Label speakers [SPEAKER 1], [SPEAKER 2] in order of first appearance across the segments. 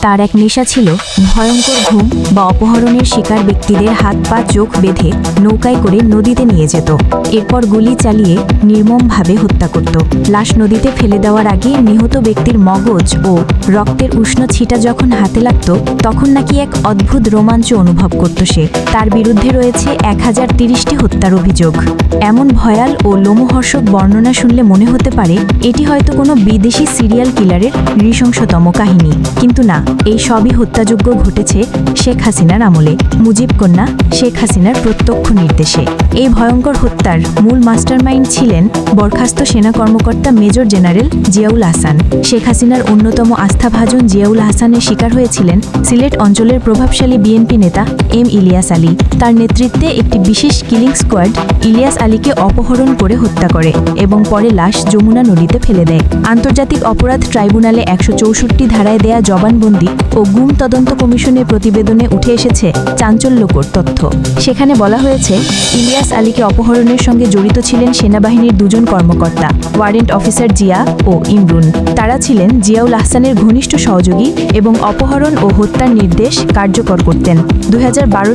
[SPEAKER 1] তার এক নেশা ছিল ভয়ঙ্কর ঘুম বা অপহরণের শিকার ব্যক্তিদের হাত পা চোখ বেঁধে নৌকায় করে নদীতে নিয়ে যেত। এরপর গুলি চালিয়ে নির্মমভাবে হত্যা করত। লাশ নদীতে ফেলে দেওয়ার আগে নিহত ব্যক্তির মগজ ও রক্তের উষ্ণ ছিটা যখন হাতে লাগত, তখন নাকি এক অদ্ভুত রোমাঞ্চ অনুভব করত সে। তার বিরুদ্ধে রয়েছে এক হাজার তিরিশটি হত্যার অভিযোগ। এমন ভয়াল ও লোমহর্ষক বর্ণনা শুনলে মনে হতে পারে, এটি হয়তো কোনো বিদেশি সিরিয়াল কিলারের নৃশংসতম কাহিনী। কিন্তু না, এই সবই হত্যাযোগ্য ঘটেছে শেখ হাসিনার আমলে। মুজিব কন্যা শেখ হাসিনার প্রত্যক্ষ নির্দেশে। এই ভয়ঙ্কর হত্যার মূল মাস্টারমাইন্ড ছিলেন বরখাস্ত সেনা কর্মকর্তা মেজর জেনারেল জিয়াউল হাসান। শেখ হাসিনার অন্যতম আস্থাভাজন জিয়াউল হাসানের শিকার হয়েছিলেন সিলেট অঞ্চলের প্রভাবশালী বিএনপি নেতা এম ইলিয়াস আলী। তার নেতৃত্বে একটি বিশেষ কিলিং স্কোয়াড ইলিয়াস আলীকে অপহরণ করে হত্যা করে এবং পরে লাশ যমুনা নদীতে ফেলে দেয়। আন্তর্জাতিক অপরাধ ট্রাইব্যুনালে একশো চৌষট্টি ধারায় দেয়া জবানবন্দি ও গুম তদন্ত কমিশনের প্রতিবেদনে উঠে এসেছে চাঞ্চল্যকর তথ্য। সেখানে বলা হয়েছে, ইলিয়াস আলীকে অপহরণের সঙ্গে জড়িত ছিলেন সেনাবাহিনীর দুজন কর্মকর্তা, ওয়ারেন্ট অফিসার জিয়া ও ইমরুন। তারা ছিলেন জিয়াউল আহসানের ঘনিষ্ঠ সহযোগী এবং অপহরণ ও হত্যার নির্দেশ কার্যকর করতেন। দুই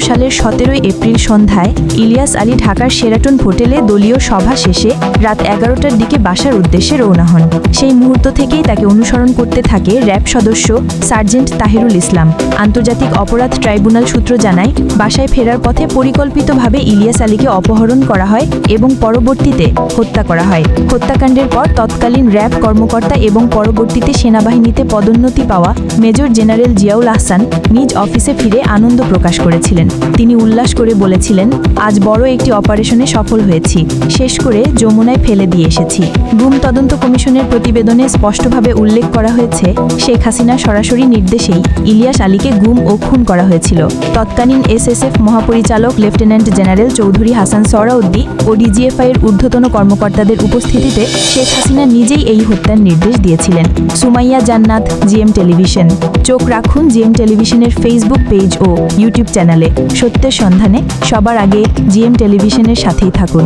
[SPEAKER 1] সালের সতেরোই এপ্রিল সন্ধ্যায় ইলিয়াস আলী ঢাকার সেরাটন হোটেলে দলীয় সভা শেষে রাত এগারোটার দিকে বাসার উদ্দেশ্যে রওনা হন। সেই মুহূর্ত থেকেই তাকে অনুসরণ করতে থাকে র্যাব সদস্য সার্জেন্ট তাহিরুল ইসলাম। আন্তর্জাতিক অপরাধ ট্রাইব্যুনাল সূত্র জানায়, বাসায় ফেরার পথে পরিকল্পিতভাবে ইলিয়াস আলীকে অপহরণ করা হয় এবং পরবর্তীতে হত্যা করা হয়। হত্যাকাণ্ডের পর তৎকালীন র্যাব কর্মকর্তা এবং পরবর্তীতে সেনাবাহিনীতে পদোন্নতি পাওয়া মেজর জেনারেল জিয়াউল আহসান নিজ অফিসে ফিরে আনন্দ প্রকাশ করেছিলেন। তিনি উল্লাস করে বলেছিলেন, আজ বড় একটি অপারেশনে সফল হয়েছি। শেষ করে যমুনায় ফেলে দিয়ে এসেছি। গুম তদন্ত কমিশনের প্রতিবেদনে স্পষ্টভাবে উল্লেখ করা হয়েছে, শেখ হাসিনা সরাসরি নির্দেশেই ইলিয়াস আলীকে গুম ও খুন করা হয়েছিল। তৎকালীন এসএসএফ মহাপরিচালক লেফটেন্যান্ট জেনারেল চৌধুরী হাসান সরাউদ্দি ও ডিজিএফআই এর ঊর্ধ্বতন কর্মকর্তাদের উপস্থিতিতে শেখ হাসিনা নিজেই এই হত্যার নির্দেশ দিয়েছিলেন। সুমাইয়া জান্নাত, জিএম টেলিভিশন। চোখ রাখুন জিএম টেলিভিশনের ফেসবুক পেজ ও ইউটিউব চ্যানেলে। সত্যের সন্ধানে সবার আগে জিএম টেলিভিশনের সাথেই থাকুন।